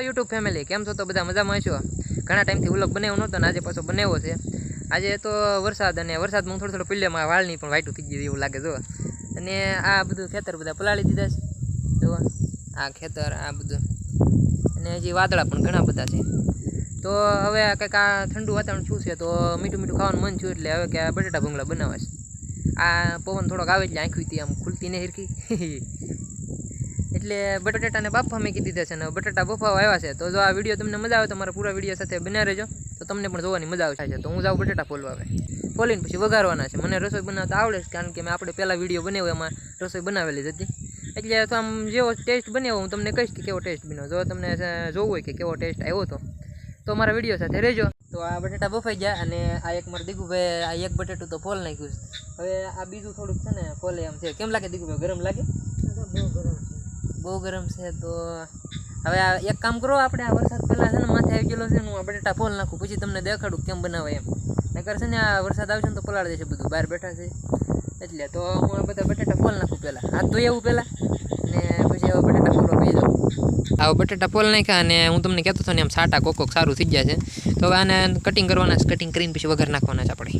YouTube family કેમ છો? તો બધા મજામાં છો? ઘણા ટાઈમથી વ્લોગ બનાવ્યો નહોતો ને આજે પાછો બનાવ્યો છે. આજે તો વરસાદ અને વરસાદમાં થોડો થોડો પીલ્યામાં વાળની પણ વાઇટું થઈ ગયું એવું લાગે જો અને આ બધું ખેતર બધા પલાળી દીધા છે, જો. આ ખેતર, આ બધું. અને હજી વાદળા પણ ઘણા બધા છે. તો હવે કંઈક આ ઠંડુ વાતાવરણ શું છે, તો મીઠું મીઠું ખાવાનું મન થયું એટલે હવે કે બટેટા ભૂંગળા બનાવવા છે. આ પવન થોડોક આવે એટલે આંખી હતી આમ ખુલતી નહીં હરખી. એટલે બટાટાને બાફવા મેં કીધી છે ને બટાટા બફાવા આવ્યા છે. તો જો આ વીડિયો તમને મજા આવે તો મારા પૂરા વીડિયો સાથે બના રહેજો. તો તમને પણ જોવાની મજા આવશે. તો હું જાઉં બટાટા ફોલવા આવે ફોલીને પછી વઘારવાના છે. મને રસોઈ બનાવતા આવડે છે કારણ કે મેં આપણે પહેલાં વીડિયો બનાવ્યો, એમાં રસોઈ બનાવેલી જ હતી. એટલે તો આમ જેવો ટેસ્ટ બન્યો હું તમને કહીશ કે કેવો ટેસ્ટ બન્યો. જો તમને જોવું હોય કે કેવો ટેસ્ટ આવ્યો હતો તો મારા વીડિયો સાથે રહેજો. તો આ બટાટા બફાઈ ગયા અને આ એક મારે દીકુભાઈ આ એક બટેટું તો ફોલ નાખ્યું છે. હવે આ બીજું થોડુંક છે ને ફોલે એમ છે. કેમ લાગે દીકુભાઈ? ગરમ લાગે? બહુ ગરમ. છે તો હવે એક કામ કરો, આપણે આ વરસાદ પહેલાં છે ને માથે આવી ગયેલો છે હું આપણે ફોલ નાખું, પછી તમને દેખાડું કેમ બનાવે એમ. નકર છે ને આ વરસાદ આવશે ને તો પલાળી દેશે બધું, બહાર બેઠા છે. એટલે તો હું બધા બટેટા ફોલ નાખું પહેલાં. હાથ ધોઈ આવું પહેલાં ને પછી હવે બટેટા ફોલો પી જાઉં આવા બટેટા ફોલ નાખ્યા અને હું તમને કહેતો હતો ને એમ સાટા કોક કોક સારું થઈ ગયા છે. તો હવે આને કટિંગ કરવાના છે કટિંગ કરીને પછી વગર નાખવાના છે આપણે.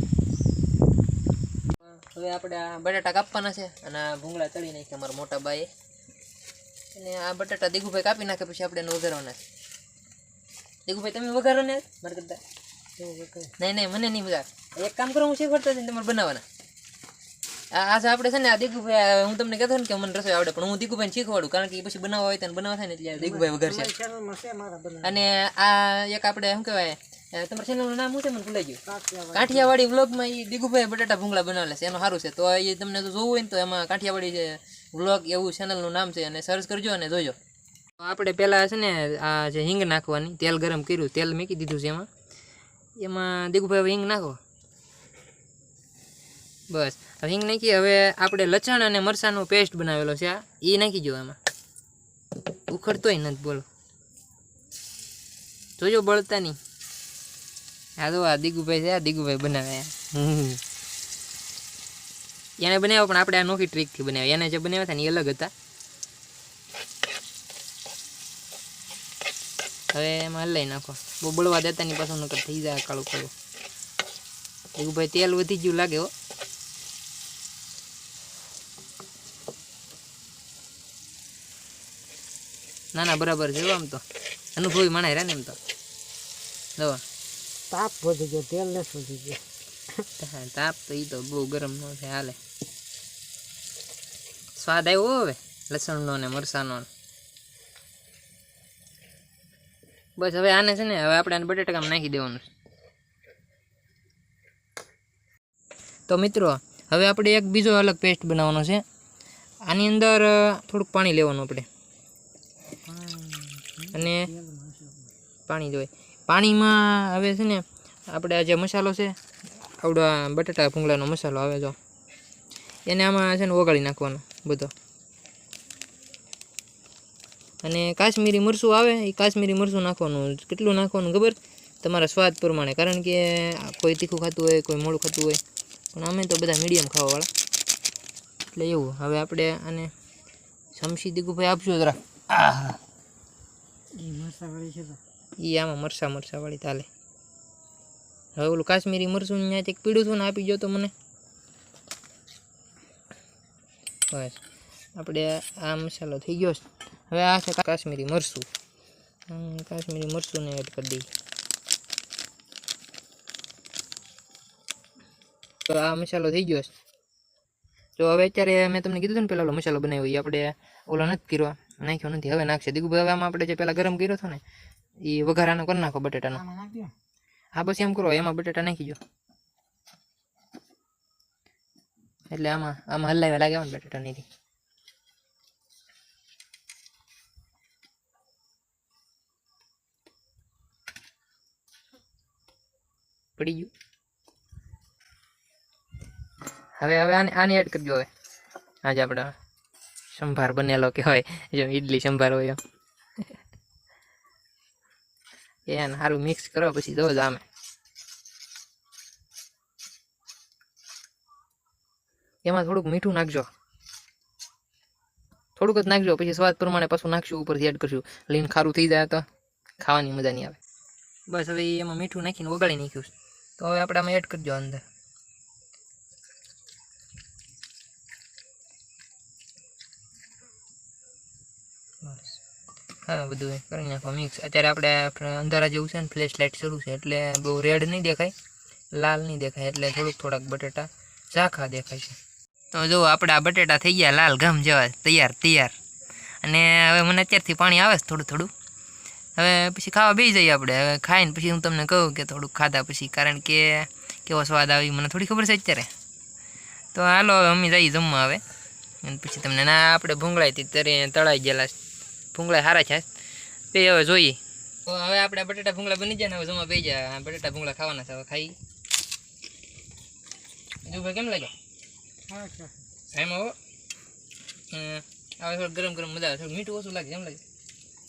હવે આપણે આ બટાટા કાપવાના છે અને ભૂંગળા ચડી નાખ્યા અમારા મોટા અને આ બટાટા દીગુભાઈ કાપી નાખે પછી આપણે એને વઘારવાના છે દીગુભાઈ તમે વઘારો ને? મારે કરતા નહીં નહીં મને નહીં વઘાર. એક કામ કરો હું શીખવાડતા ને તમારે બનાવવાના. આજે આપણે છે ને આ દીગુભાઈ હું તમને કહેતો ને કે મને રસોઈ આવડે પણ હું દીગુભાઈને શીખવાડું કારણ કે એ પછી બનાવવા હોય તો બનાવવા થાય ને એટલે દીગુભાઈ વઘારશે. અને આ એક આપણે શું કહેવાય તમારા ચેનલનું નામ શું છે? મને ભૂલાઈ ગયું. કાઠિયાવાડી. વ્લોગમાં એ દીગુભાઈ બટાટા ભૂંગળા બનાવેલા છે. એનું સારું છે. તો એ તમને જો જોવું હોય ને તો એમાં કાઠિયાવાડી જે વ્લોગ એવું ચેનલનું નામ છે અને સર્ચ કરજો અને જોજો. આપણે પહેલાં છે ને આ જે હિંગ નાખવાની તેલ ગરમ કર્યું તેલ મૂકી દીધું છે એમાં. એમાં દીગુભાઈ હવે હિંગ નાખો. બસ. હવે હિંગ નાખી હવે આપણે લસણ અને મરચાંનો પેસ્ટ બનાવેલો છે આ. એ નાખી જો એમાં. ઉખડતોય નથી બોલો. જોજો બળતા નહીં. આ તો આ દીગુભાઈ છે આ દીગુભાઈ બનાવે. એને બનાવ્યો પણ આપણે આ નોખી ટ્રીકથી બનાવ્યા. એને જે બનાવ્યા હતા ને એ અલગ હતા. હવે એમાં હલાવી નાખો. બહુ બળવા દેતા ની પાછું નકર થઈ જાય કાળું કાળું. દીગુભાઈ તેલ વધી ગયું લાગે હો. ના ના બરાબર છે હો આમ તો. અનુભવી માણાય રહ્યા ને એમ તો. જો. તાપ વધી ગયો તેલ ને વધી ગયો? તાપ તો એ તો બહુ ગરમ નો છે હાલે. સ્વાદ આવ્યો હવે લસણનો ને મરસાનો ને. બસ હવે આને છે ને હવે આપણે આને બટેટામાં નાખી દેવાનું તો મિત્રો હવે આપણે એક બીજો અલગ પેસ્ટ બનાવવાનો છે. આની અંદર થોડુંક પાણી લેવાનું આપણે. અને પાણી જોઈએ. પાણીમાં હવે છે ને, આપણે આ જે મસાલો છે, આવડા બટાટા ભૂંગળાનો મસાલો આવે જો, એને આમાં છે ને ઓગાળી નાખવાનો બધો. અને કાશ્મીરી મરચું આવે એ કાશ્મીરી મરચું નાખવાનું. કેટલું નાખવાનું ખબર? તમારા સ્વાદ પ્રમાણે. કારણ કે કોઈ તીખું ખાતું હોય, કોઈ મોડું ખાતું હોય, પણ અમે તો બધા મીડિયમ ખાવાવાળા. એટલે એવું, હવે આપણે આને શમશી દીકુભાઈ આપશું જરા. આ મસાવાળી છે તો. એ આમાં મરસા મરસાવાળી તાલે હવે ઓલું કાશ્મીરી મરસું ત્યાં એક પીળું છું ને આપી ગયો તો મને. બસ. આપણે આ મસાલો થઈ ગયો હવે આ છે કાશ્મીરી મરસું કાશ્મીરી મરસુંને એડ કરી દઈએ. તો આ મસાલો થઈ ગયો છે. તો હવે અત્યારે મેં તમને કીધું ને પેલા ઓલો મસાલો બનાવ્યો એ આપણે ઓલો નથી કર્યો. નાખ્યો નથી. હવે નાખશે. દીકુભાઈ હવે આમાં આપણે જે પેલા ગરમ કર્યો હતો ને એ વઘારાનો કરી નાખો બટેટાનો. હા બસ એમ કરો એમાં બટેટા નાખી દો એટલે આમાં આમાં હલાવ્યા લાગે ને બટેટા નહીં પડી ગયું. હવે હવે આને આને એડ કરજો હવે. આજે આપણે સંભાર બનેલો કે હોય જો ઈડલી સંભાર હોય એમ. એને સારું મિક્સ કરો પછી દો જામે એમાં થોડુંક મીઠું નાખજો થોડુંક જ નાખજો પછી સ્વાદ પ્રમાણે પાછું નાખશું ઉપરથી એડ કરશું લીન ખારું થઈ જાય તો ખાવાની મજા નહીં આવે બસ હવે એમાં મીઠું નાખીને ઓગાળી નાખ્યું તો હવે આપણે આમાં એડ કરજો અંદર બસ હા, બધું કરી નાખો મિક્સ અત્યારે આપણે અંધારા જેવું છે ને ફ્લેશ લાઇટ શરૂ છે, એટલે બહુ રેડ નહીં દેખાય, લાલ નહીં દેખાય, એટલે થોડુંક થોડાક બટેટા ઝાખા દેખાય છે. તો જો આપણે બટેટા થઈ ગયા લાલ ઘમ જેવા, તૈયાર તૈયાર. અને હવે મને અત્યારથી પાણી આવે છે થોડું થોડું. હવે પછી ખાવા બેસી જઈએ આપણે. હવે ખાઈને પછી હું તમને કહું કે થોડુંક ખાધા પછી, કારણ કે કેવો સ્વાદ આવી મને થોડી ખબર છે અત્યારે. તો હાલો, હવે અમે જઈએ જમવા આવે અને પછી તમને ના, આપણે ભૂંગળાઈથી તરી તળાઈ ગયેલા. ભૂંગળા સારા છે. તે હવે જોઈએ. તો હવે આપણે બટેટા ભૂંગળા બની જાય ને હવે જમા પી જાય. આ બટેટા ભૂંગળા ખાવાના છે હવે ખાઈ. ભાઈ કેમ લાગ્યા એમ આવો હવે થોડું ગરમ ગરમ મજા આવે. થોડું મીઠું ઓછું લાગે એમ લાગે.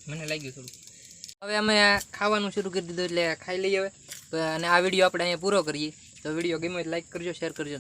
મને લાગ્યું થોડું હવે અમે ખાવાનું શરૂ કરી દીધું એટલે ખાઈ લઈએ હવે. અને આ વીડિયો આપણે અહીંયા પૂરો કરીએ. તો વીડિયો ગમે લાઈક કરજો શેર કરજો.